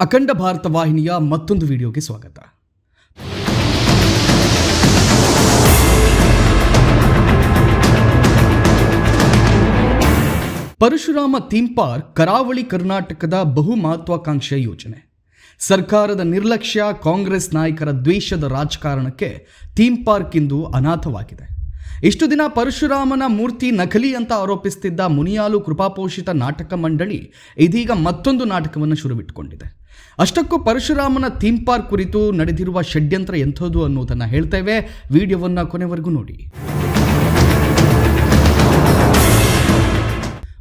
ಅಖಂಡ ಭಾರತ ವಾಹಿನಿಯ ಮತ್ತೊಂದು ವಿಡಿಯೋಗೆ ಸ್ವಾಗತ. ಪರಶುರಾಮ ಥೀಮ್ ಪಾರ್ಕ್, ಕರಾವಳಿ ಕರ್ನಾಟಕದ ಬಹು ಮಹತ್ವಾಕಾಂಕ್ಷೆಯ ಯೋಜನೆ. ಸರ್ಕಾರದ ನಿರ್ಲಕ್ಷ್ಯ ಕಾಂಗ್ರೆಸ್ ನಾಯಕರ ದ್ವೇಷದ ರಾಜಕಾರಣಕ್ಕೆ ಥೀಮ್ ಪಾರ್ಕ್ ಇಂದು ಅನಾಥವಾಗಿದೆ. ಇಷ್ಟು ದಿನ ಪರಶುರಾಮನ ಮೂರ್ತಿ ನಕಲಿ ಅಂತ ಆರೋಪಿಸುತ್ತಿದ್ದ ಮುನಿಯಾಲು ಕೃಪಾಪೋಷಿತ ನಾಟಕ ಮಂಡಳಿ ಇದೀಗ ಮತ್ತೊಂದು ನಾಟಕವನ್ನು ಶುರುವಿಟ್ಟುಕೊಂಡಿದೆ ಅಷ್ಟಕ್ಕೂ ಪರಶುರಾಮನ ಥೀಮ್ ಪಾರ್ಕ್ ಕುರಿತು ನಡೆದಿರುವ ಷಡ್ಯಂತ್ರ ಎಂಥದ್ದು ಅನ್ನೋದನ್ನು ಹೇಳ್ತೇವೆ. ವಿಡಿಯೋವನ್ನು ಕೊನೆವರೆಗೂ ನೋಡಿ.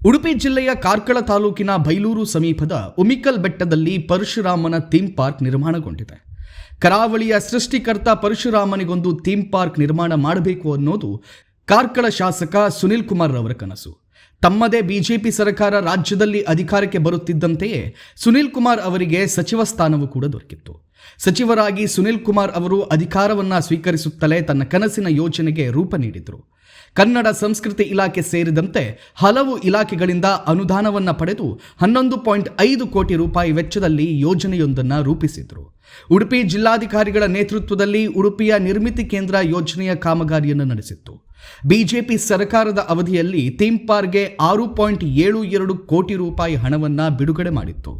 ಉಡುಪಿ ಜಿಲ್ಲೆಯ ಕಾರ್ಕಳ ತಾಲೂಕಿನ ಬೈಲೂರು ಸಮೀಪದ ಉಮಿಕಲ್ ಬೆಟ್ಟದಲ್ಲಿ ಪರಶುರಾಮನ ಥೀಮ್ ಪಾರ್ಕ್ ನಿರ್ಮಾಣಗೊಂಡಿದೆ. ಕರಾವಳಿಯ ಸೃಷ್ಟಿಕರ್ತ ಪರಶುರಾಮನಿಗೊಂದು ಥೀಮ್ ಪಾರ್ಕ್ ನಿರ್ಮಾಣ ಮಾಡಬೇಕು ಅನ್ನೋದು ಕಾರ್ಕಳ ಶಾಸಕ ಸುನಿಲ್ ಕುಮಾರ್ ರವರ ಕನಸು. ತಮ್ಮದೇ ಬಿಜೆಪಿ ಸರ್ಕಾರ ರಾಜ್ಯದಲ್ಲಿ ಅಧಿಕಾರಕ್ಕೆ ಬರುತ್ತಿದ್ದಂತೆಯೇ ಸುನಿಲ್ ಕುಮಾರ್ ಅವರಿಗೆ ಸಚಿವ ಸ್ಥಾನವೂ ಕೂಡ ದೊರಕಿತ್ತು. ಸಚಿವರಾಗಿ ಸುನಿಲ್ ಕುಮಾರ್ ಅವರು ಅಧಿಕಾರವನ್ನ ಸ್ವೀಕರಿಸುತ್ತಲೇ ತನ್ನ ಕನಸಿನ ಯೋಜನೆಗೆ ರೂಪ ನೀಡಿದರು. ಕನ್ನಡ ಸಂಸ್ಕೃತಿ ಇಲಾಖೆ ಸೇರಿದಂತೆ ಹಲವು ಇಲಾಖೆಗಳಿಂದ ಅನುದಾನವನ್ನು ಪಡೆದು ಹನ್ನೊಂದು ಪಾಯಿಂಟ್ ಐದು ಕೋಟಿ ರೂಪಾಯಿ ವೆಚ್ಚದಲ್ಲಿ ಯೋಜನೆಯೊಂದನ್ನು ರೂಪಿಸಿದರು. ಉಡುಪಿ ಜಿಲ್ಲಾಧಿಕಾರಿಗಳ ನೇತೃತ್ವದಲ್ಲಿ ಉಡುಪಿಯ ನಿರ್ಮಿತಿ ಕೇಂದ್ರ ಯೋಜನೆಯ ಕಾಮಗಾರಿಯನ್ನು ನಡೆಸಿತ್ತು. ಬಿಜೆಪಿ ಸರ್ಕಾರದ ಅವಧಿಯಲ್ಲಿ ಥೀಮ್ ಪಾರ್ಕ್ಗೆ ಆರು ಪಾಯಿಂಟ್ ಏಳು ಎರಡು ಕೋಟಿ ರೂಪಾಯಿ ಹಣವನ್ನ ಬಿಡುಗಡೆ ಮಾಡಿತ್ತು.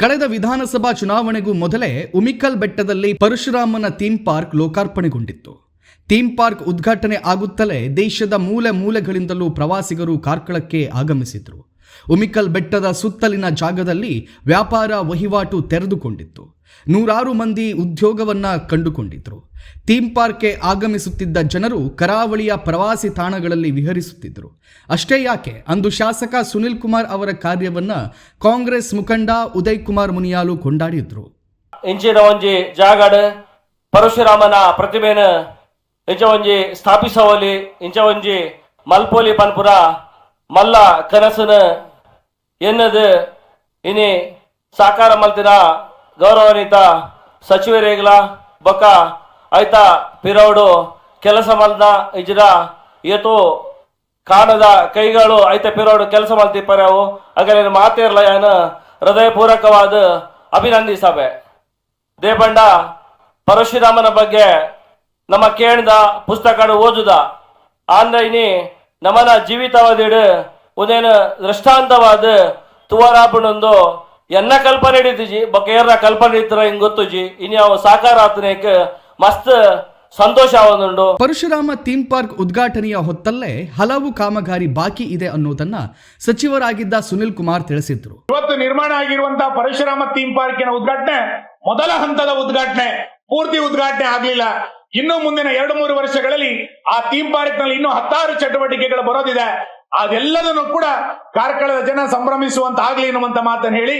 ಕಳೆದ ವಿಧಾನಸಭಾ ಚುನಾವಣೆಗೂ ಮೊದಲೇ ಉಮಿಕಲ್ ಬೆಟ್ಟದಲ್ಲಿ ಪರಶುರಾಮನ ಥೀಮ್ ಪಾರ್ಕ್ ಲೋಕಾರ್ಪಣೆಗೊಂಡಿತ್ತು. ಥೀಮ್ ಪಾರ್ಕ್ ಉದ್ಘಾಟನೆ ಆಗುತ್ತಲೇ ದೇಶದ ಮೂಲೆ ಮೂಲೆಗಳಿಂದಲೂ ಪ್ರವಾಸಿಗರು ಕಾರ್ಕಳಕ್ಕೆ ಆಗಮಿಸಿದ್ರು. ಉಮಿಕಲ್ ಬೆಟ್ಟದ ಸುತ್ತಲಿನ ಜಾಗದಲ್ಲಿ ವ್ಯಾಪಾರ ವಹಿವಾಟು ತೆರೆದುಕೊಂಡಿತ್ತು. ನೂರಾರು ಮಂದಿ ಉದ್ಯೋಗವನ್ನ ಕಂಡುಕೊಂಡಿದ್ರು. ಥೀಮ್ ಪಾರ್ಕ್ಗೆ ಆಗಮಿಸುತ್ತಿದ್ದ ಜನರು ಕರಾವಳಿಯ ಪ್ರವಾಸಿ ತಾಣಗಳಲ್ಲಿ ವಿಹರಿಸುತ್ತಿದ್ದರು ಅಷ್ಟೇ ಯಾಕೆ, ಅಂದು ಶಾಸಕ ಸುನಿಲ್ ಕುಮಾರ್ ಅವರ ಕಾರ್ಯವನ್ನ ಕಾಂಗ್ರೆಸ್ ಮುಖಂಡ ಉದಯ್ ಕುಮಾರ್ ಮುನಿಯಾಲು ಕೊಂಡಾಡಿದ್ರು. ಒಂಜಿ ಜಾಗಡ, ಪರಶುರಾಮನ ಪ್ರತಿಮೆನ ಇಂಚ ಒಂಜಿ ಸ್ಥಾಪಿಸವಲಿ ಇಂಚ ಒಂಜಿ ಮಲ್ಪೋಲಿ ಪನ್ಪುರ ಮಲ್ಲ ಕನಸನ ಎನ್ನದು ಇನಿ ಸಾಕಾರ ಮಲ್ತಿನ ಗೌರವಾನ್ವಿತ ಸಚಿವರೇಗ್ಲ ಬೊಕ್ಕ ಐತ ಪಿರೌಡು ಕೆಲಸ ಮಲ್ದ ಇಜ್ರ ಏತು ಕಾಣದ ಕೈಗಳು ಐತ ಪಿರೋಡು ಕೆಲಸ ಮಲ್ತಿಪ್ಪರವು ಅಗಲಿನ ಮಾತಿರಲ್ಲ ಏನು ಹೃದಯಪೂರ್ವಕವಾದ ಅಭಿನಂದಿಸಬೆ ದೇಬಂಡ ಪರಶುರಾಮನ ಬಗ್ಗೆ ನಮ್ಮ ಕೇಳಿದ ಪುಸ್ತಕ ಓದುದ. ಆಂದ ಇನಿ ನಮನ ಜೀವಿತವಾದಿಡು ಉದೇನು ದೃಷ್ಟಾಂತವಾದ ತುವರಾಪಣೊಂದು ಎನ್ನ ಕಲ್ಪನೆ ಹಿಡಿತಿಜಿ ಬಕೇರ ಏರ್ನ ಕಲ್ಪನೆ ಹಿಡಿತರ ಹಿಂಗ್ ಗೊತ್ತುಜಿ ಜಿ ಇನ್ಯಾವ ಸಾಕಾರ ಆತನೇಕ ಮಸ್ತ್ ಸಂತೋಷ ಪರಶುರಾಮ ಥೀಮ್ ಪಾರ್ಕ್ ಉದ್ಘಾಟನೆಯ ಹೊತ್ತಲ್ಲೇ ಹಲವು ಕಾಮಗಾರಿ ಬಾಕಿ ಇದೆ ಅನ್ನೋದನ್ನ ಸಚಿವರಾಗಿದ್ದ ಸುನಿಲ್ ಕುಮಾರ್ ತಿಳಿಸಿದ್ರು. ಇವತ್ತು ನಿರ್ಮಾಣ ಆಗಿರುವಂತಹ ಪರಶುರಾಮ ಥೀಮ್ ಪಾರ್ಕಿನ ಉದ್ಘಾಟನೆ ಮೊದಲ ಹಂತದ ಉದ್ಘಾಟನೆ ಪೂರ್ತಿ ಉದ್ಘಾಟನೆ ಆಗ್ಲಿಲ್ಲ. ಇನ್ನು ಮುಂದಿನ ಎರಡು ಮೂರು ವರ್ಷಗಳಲ್ಲಿ ಆ ಥೀಮ್ ಪಾರ್ಕ್ನಲ್ಲಿ ಇನ್ನೂ ಹತ್ತಾರು ಚಟುವಟಿಕೆಗಳು ಬರೋದಿದೆ. ಅದೆಲ್ಲದನ್ನು ಕೂಡ ಕಾರ್ಕಳದ ಜನ ಸಂಭ್ರಮಿಸುವಂತ ಆಗ್ಲಿ ಎನ್ನುವಂತ ಮಾತನ್ನು ಹೇಳಿ.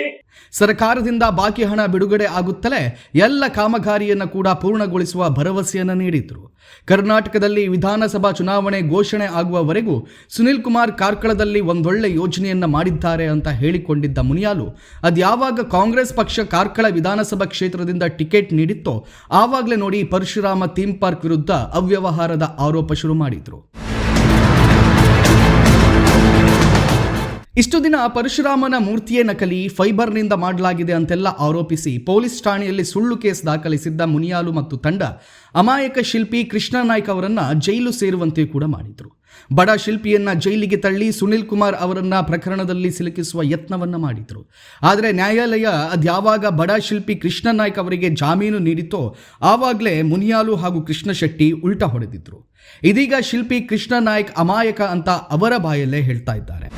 ಸರ್ಕಾರದಿಂದ ಬಾಕಿ ಹಣ ಬಿಡುಗಡೆ ಆಗುತ್ತಲೇ ಎಲ್ಲ ಕಾಮಗಾರಿಯನ್ನು ಕೂಡ ಪೂರ್ಣಗೊಳಿಸುವ ಭರವಸೆಯನ್ನು ನೀಡಿದ್ರು. ಕರ್ನಾಟಕದಲ್ಲಿ ವಿಧಾನಸಭಾ ಚುನಾವಣೆ ಘೋಷಣೆ ಆಗುವವರೆಗೂ ಸುನಿಲ್ ಕುಮಾರ್ ಕಾರ್ಕಳದಲ್ಲಿ ಒಂದೊಳ್ಳೆ ಯೋಜನೆಯನ್ನ ಮಾಡಿದ್ದಾರೆ ಅಂತ ಹೇಳಿಕೊಂಡಿದ್ದ ಮುನಿಯಾಲು, ಅದ್ಯಾವಾಗ ಕಾಂಗ್ರೆಸ್ ಪಕ್ಷ ಕಾರ್ಕಳ ವಿಧಾನಸಭಾ ಕ್ಷೇತ್ರದಿಂದ ಟಿಕೆಟ್ ನೀಡಿತ್ತೋ, ಆವಾಗಲೇ ನೋಡಿ ಪರಶುರಾಮ ಥೀಮ್ ಪಾರ್ಕ್ ವಿರುದ್ಧ ಅವ್ಯವಹಾರದ ಆರೋಪ ಶುರು ಮಾಡಿದ್ರು. ಇಷ್ಟು ದಿನ ಪರಶುರಾಮನ ಮೂರ್ತಿಯೇ ನಕಲಿ, ಫೈಬರ್ನಿಂದ ಮಾಡಲಾಗಿದೆ ಅಂತೆಲ್ಲ ಆರೋಪಿಸಿ ಪೊಲೀಸ್ ಠಾಣೆಯಲ್ಲಿ ಸುಳ್ಳು ಕೇಸ್ ದಾಖಲಿಸಿದ್ದ ಮುನಿಯಾಲು ಮತ್ತು ತಂಡ ಅಮಾಯಕ ಶಿಲ್ಪಿ ಕೃಷ್ಣ ನಾಯ್ಕ್ ಅವರನ್ನ ಜೈಲು ಸೇರುವಂತೆ ಕೂಡ ಮಾಡಿದ್ರು. ಬಡ ಶಿಲ್ಪಿಯನ್ನ ಜೈಲಿಗೆ ತಳ್ಳಿ ಸುನಿಲ್ ಕುಮಾರ್ ಅವರನ್ನ ಪ್ರಕರಣದಲ್ಲಿ ಸಿಲುಕಿಸುವ ಯತ್ನವನ್ನ ಮಾಡಿದ್ರು. ಆದರೆ ನ್ಯಾಯಾಲಯ ಅದ್ಯಾವಾಗ ಬಡ ಶಿಲ್ಪಿ ಕೃಷ್ಣ ನಾಯ್ಕ್ ಅವರಿಗೆ ಜಾಮೀನು ನೀಡಿತೋ ಆವಾಗಲೇ ಮುನಿಯಾಲು ಹಾಗೂ ಕೃಷ್ಣ ಶೆಟ್ಟಿ ಉಲ್ಟಾ ಹೊಡೆದಿದ್ರು. ಇದೀಗ ಶಿಲ್ಪಿ ಕೃಷ್ಣ ನಾಯ್ಕ್ ಅಮಾಯಕ ಅಂತ ಅವರ ಬಾಯಲ್ಲೇ ಹೇಳ್ತಾ ಇದ್ದಾರೆ.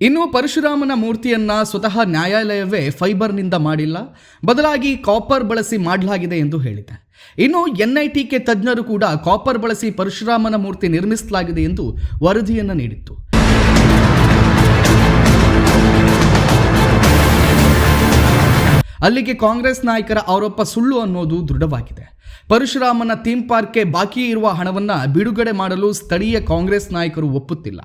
ಇನ್ನು ಪರಶುರಾಮನ ಮೂರ್ತಿಯನ್ನ ಸ್ವತಃ ನ್ಯಾಯಾಲಯವೇ ಫೈಬರ್ನಿಂದ ಮಾಡಿಲ್ಲ. ಬದಲಾಗಿ ಕಾಪರ್ ಬಳಸಿ ಮಾಡಲಾಗಿದೆ ಎಂದು ಹೇಳಿದೆ. ಇನ್ನು ಎನ್ಐಟಿಕೆ ತಜ್ಞರು ಕೂಡ ಕಾಪರ್ ಬಳಸಿ ಪರಶುರಾಮನ ಮೂರ್ತಿ ನಿರ್ಮಿಸಲಾಗಿದೆ ಎಂದು ವರದಿಯನ್ನು ನೀಡಿತ್ತು. ಅಲ್ಲಿಗೆ ಕಾಂಗ್ರೆಸ್ ನಾಯಕರ ಆರೋಪ ಸುಳ್ಳು ಅನ್ನೋದು ದೃಢವಾಗಿದೆ. ಪರಶುರಾಮನ ಥೀಮ್ ಪಾರ್ಕ್ಗೆ ಬಾಕಿ ಇರುವ ಹಣವನ್ನು ಬಿಡುಗಡೆ ಮಾಡಲು ಸ್ಥಳೀಯ ಕಾಂಗ್ರೆಸ್ ನಾಯಕರು ಒಪ್ಪುತ್ತಿಲ್ಲ.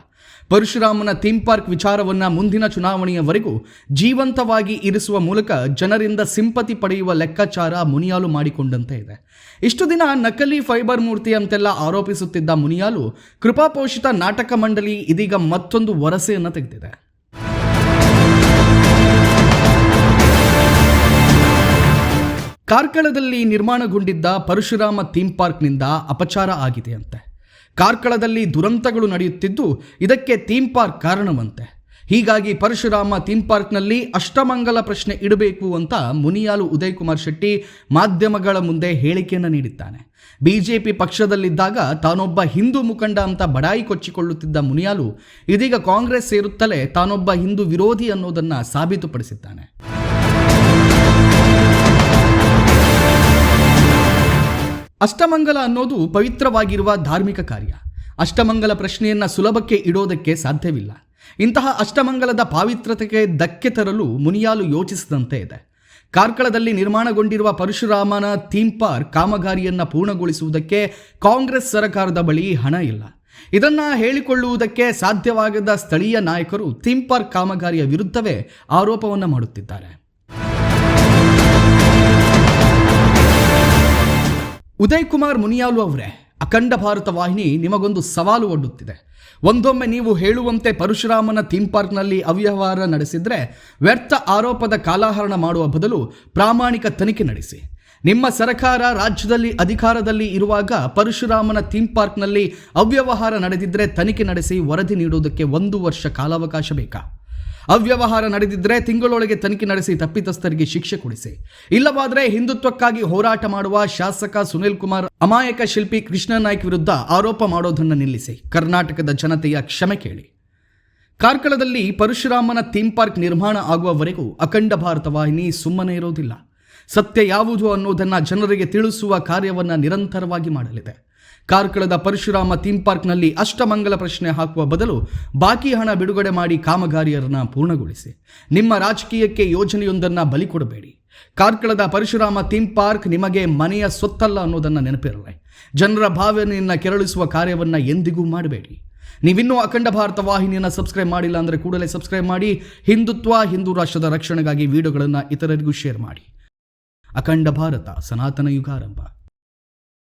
ಪರಶುರಾಮನ ಥೀಮ್ ಪಾರ್ಕ್ ವಿಚಾರವನ್ನು ಮುಂದಿನ ಚುನಾವಣೆಯವರೆಗೂ ಜೀವಂತವಾಗಿ ಇರಿಸುವ ಮೂಲಕ ಜನರಿಂದ ಸಿಂಪತಿ ಪಡೆಯುವ ಲೆಕ್ಕಾಚಾರ ಮುನಿಯಾಲು ಮಾಡಿಕೊಂಡಂತೆ ಇದೆ. ಇಷ್ಟು ದಿನ ನಕಲಿ ಫೈಬರ್ ಮೂರ್ತಿ ಅಂತೆಲ್ಲ ಆರೋಪಿಸುತ್ತಿದ್ದ ಮುನಿಯಾಲು ಕೃಪಾಪೋಷಿತ ನಾಟಕ ಮಂಡಳಿ ಇದೀಗ ಮತ್ತೊಂದು ವರಸೆಯನ್ನು ತೆಗೆದಿದೆ. ಕಾರ್ಕಳದಲ್ಲಿ ನಿರ್ಮಾಣಗೊಂಡಿದ್ದ ಪರಶುರಾಮ ಥೀಮ್ ಪಾರ್ಕ್ನಿಂದ ಅಪಚಾರ ಆಗಿದೆಯಂತೆ ಕಾರ್ಕಳದಲ್ಲಿ ದುರಂತಗಳು ನಡೆಯುತ್ತಿದ್ದು, ಇದಕ್ಕೆ ಥೀಮ್ ಪಾರ್ಕ್ ಕಾರಣವಂತೆ. ಹೀಗಾಗಿ ಪರಶುರಾಮ ಥೀಮ್ ಪಾರ್ಕ್ನಲ್ಲಿ ಅಷ್ಟಮಂಗಲ ಪ್ರಶ್ನೆ ಇಡಬೇಕು ಅಂತ ಮುನಿಯಾಲು ಉದಯ್ ಕುಮಾರ್ ಶೆಟ್ಟಿ ಮಾಧ್ಯಮಗಳ ಮುಂದೆ ಹೇಳಿಕೆಯನ್ನು ನೀಡಿದ್ದಾನೆ. ಬಿಜೆಪಿ ಪಕ್ಷದಲ್ಲಿದ್ದಾಗ ತಾನೊಬ್ಬ ಹಿಂದೂ ಮುಖಂಡ ಅಂತ ಬಡಾಯಿ ಕೊಚ್ಚಿಕೊಳ್ಳುತ್ತಿದ್ದ ಮುನಿಯಾಲು ಇದೀಗ ಕಾಂಗ್ರೆಸ್ ಸೇರುತ್ತಲೇ ತಾನೊಬ್ಬ ಹಿಂದೂ ವಿರೋಧಿ ಅನ್ನೋದನ್ನು ಸಾಬೀತುಪಡಿಸಿದ್ದಾನೆ. ಅಷ್ಟಮಂಗಲ ಅನ್ನೋದು ಪವಿತ್ರವಾಗಿರುವ ಧಾರ್ಮಿಕ ಕಾರ್ಯ. ಅಷ್ಟಮಂಗಲ ಪ್ರಶ್ನೆಯನ್ನು ಸುಲಭಕ್ಕೆ ಇಡೋದಕ್ಕೆ ಸಾಧ್ಯವಿಲ್ಲ. ಇಂತಹ ಅಷ್ಟಮಂಗಲದ ಪಾವಿತ್ರತೆಗೆ ಧಕ್ಕೆ ತರಲು ಮುನಿಯಾಲು ಯೋಚಿಸಿದಂತೆ ಇದೆ. ಕಾರ್ಕಳದಲ್ಲಿ ನಿರ್ಮಾಣಗೊಂಡಿರುವ ಪರಶುರಾಮನ ಥೀಮ್ ಪಾರ್ಕ್ ಕಾಮಗಾರಿಯನ್ನು ಪೂರ್ಣಗೊಳಿಸುವುದಕ್ಕೆ ಕಾಂಗ್ರೆಸ್ ಸರ್ಕಾರದ ಬಳಿ ಹಣ ಇಲ್ಲ. ಇದನ್ನು ಹೇಳಿಕೊಳ್ಳುವುದಕ್ಕೆ ಸಾಧ್ಯವಾಗದ ಸ್ಥಳೀಯ ನಾಯಕರು ಥೀಮ್ ಪಾರ್ಕ್ ಕಾಮಗಾರಿಯ ವಿರುದ್ಧವೇ ಆರೋಪವನ್ನು ಮಾಡುತ್ತಿದ್ದಾರೆ. ಉದಯ್ ಕುಮಾರ್ ಮುನಿಯಾಲು ಅವರೇ, ಅಖಂಡ ಭಾರತ ವಾಹಿನಿ ನಿಮಗೊಂದು ಸವಾಲು ಒಡ್ಡುತ್ತಿದೆ. ಒಂದೊಮ್ಮೆ ನೀವು ಹೇಳುವಂತೆ ಪರಶುರಾಮನ ಥೀಮ್ ಪಾರ್ಕ್ನಲ್ಲಿ ಅವ್ಯವಹಾರ ನಡೆಸಿದ್ರೆ ವ್ಯರ್ಥ ಆರೋಪದ ಕಾಲಹರಣ ಮಾಡುವ ಬದಲು ಪ್ರಾಮಾಣಿಕ ತನಿಖೆ ನಡೆಸಿ. ನಿಮ್ಮ ಸರಕಾರ ರಾಜ್ಯದಲ್ಲಿ ಅಧಿಕಾರದಲ್ಲಿ ಇರುವಾಗ ಪರಶುರಾಮನ ಥೀಮ್ ಪಾರ್ಕ್ನಲ್ಲಿ ಅವ್ಯವಹಾರ ನಡೆದಿದ್ದರೆ ತನಿಖೆ ನಡೆಸಿ ವರದಿ ನೀಡುವುದಕ್ಕೆ ಒಂದು ವರ್ಷ ಕಾಲಾವಕಾಶ ಬೇಕಾ? ಅವ್ಯವಹಾರ ನಡೆದಿದ್ದರೆ ತಿಂಗಳೊಳಗೆ ತನಿಖೆ ನಡೆಸಿ ತಪ್ಪಿತಸ್ಥರಿಗೆ ಶಿಕ್ಷೆ ಕೊಡಿಸಿ. ಇಲ್ಲವಾದರೆ ಹಿಂದುತ್ವಕ್ಕಾಗಿ ಹೋರಾಟ ಮಾಡುವ ಶಾಸಕ ಸುನಿಲ್ ಕುಮಾರ್ ಅಮಾಯಕ ಶಿಲ್ಪಿ ಕೃಷ್ಣ ನಾಯ್ಕ್ ವಿರುದ್ಧ ಆರೋಪ ಮಾಡೋದನ್ನು ನಿಲ್ಲಿಸಿ. ಕರ್ನಾಟಕದ ಜನತೆಯ ಕ್ಷಮೆ ಕೇಳಿ. ಕಾರ್ಕಳದಲ್ಲಿ ಪರಶುರಾಮನ ಥೀಮ್ ಪಾರ್ಕ್ ನಿರ್ಮಾಣ ಆಗುವವರೆಗೂ ಅಖಂಡ ಭಾರತ ವಾಹಿನಿ ಸುಮ್ಮನೆ ಇರೋದಿಲ್ಲ. ಸತ್ಯ ಯಾವುದು ಅನ್ನೋದನ್ನು ಜನರಿಗೆ ತಿಳಿಸುವ ಕಾರ್ಯವನ್ನು ನಿರಂತರವಾಗಿ ಮಾಡಲಿದೆ. ಕಾರ್ಕಳದ ಪರಶುರಾಮ ಥೀಮ್ ಪಾರ್ಕ್ನಲ್ಲಿ ಅಷ್ಟಮಂಗಲ ಪ್ರಶ್ನೆ ಹಾಕುವ ಬದಲು ಬಾಕಿ ಹಣ ಬಿಡುಗಡೆ ಮಾಡಿ ಕಾಮಗಾರಿಯರನ್ನ ಪೂರ್ಣಗೊಳಿಸಿ. ನಿಮ್ಮ ರಾಜಕೀಯಕ್ಕೆ ಯೋಜನೆಯೊಂದನ್ನು ಬಲಿ ಕೊಡಬೇಡಿ. ಕಾರ್ಕಳದ ಪರಶುರಾಮ ಥೀಮ್ ಪಾರ್ಕ್ ನಿಮಗೆ ಮನೆಯ ಸೊತ್ತಲ್ಲ ಅನ್ನೋದನ್ನು ನೆನಪಿರಲಿ. ಜನರ ಭಾವನೆಯನ್ನು ಕೆರಳಿಸುವ ಕಾರ್ಯವನ್ನು ಎಂದಿಗೂ ಮಾಡಬೇಡಿ. ನೀವಿನ್ನೂ ಅಖಂಡ ಭಾರತ ವಾಹಿನಿಯನ್ನು ಸಬ್ಸ್ಕ್ರೈಬ್ ಮಾಡಿಲ್ಲ ಅಂದರೆ ಕೂಡಲೇ ಸಬ್ಸ್ಕ್ರೈಬ್ ಮಾಡಿ, ಹಿಂದುತ್ವ, ಹಿಂದೂ ರಾಷ್ಟ್ರದ ರಕ್ಷಣೆಗಾಗಿ ವಿಡಿಯೋಗಳನ್ನು ಇತರರಿಗೂ ಶೇರ್ ಮಾಡಿ. ಅಖಂಡ ಭಾರತ, ಸನಾತನ ಯುಗಾರಂಭ.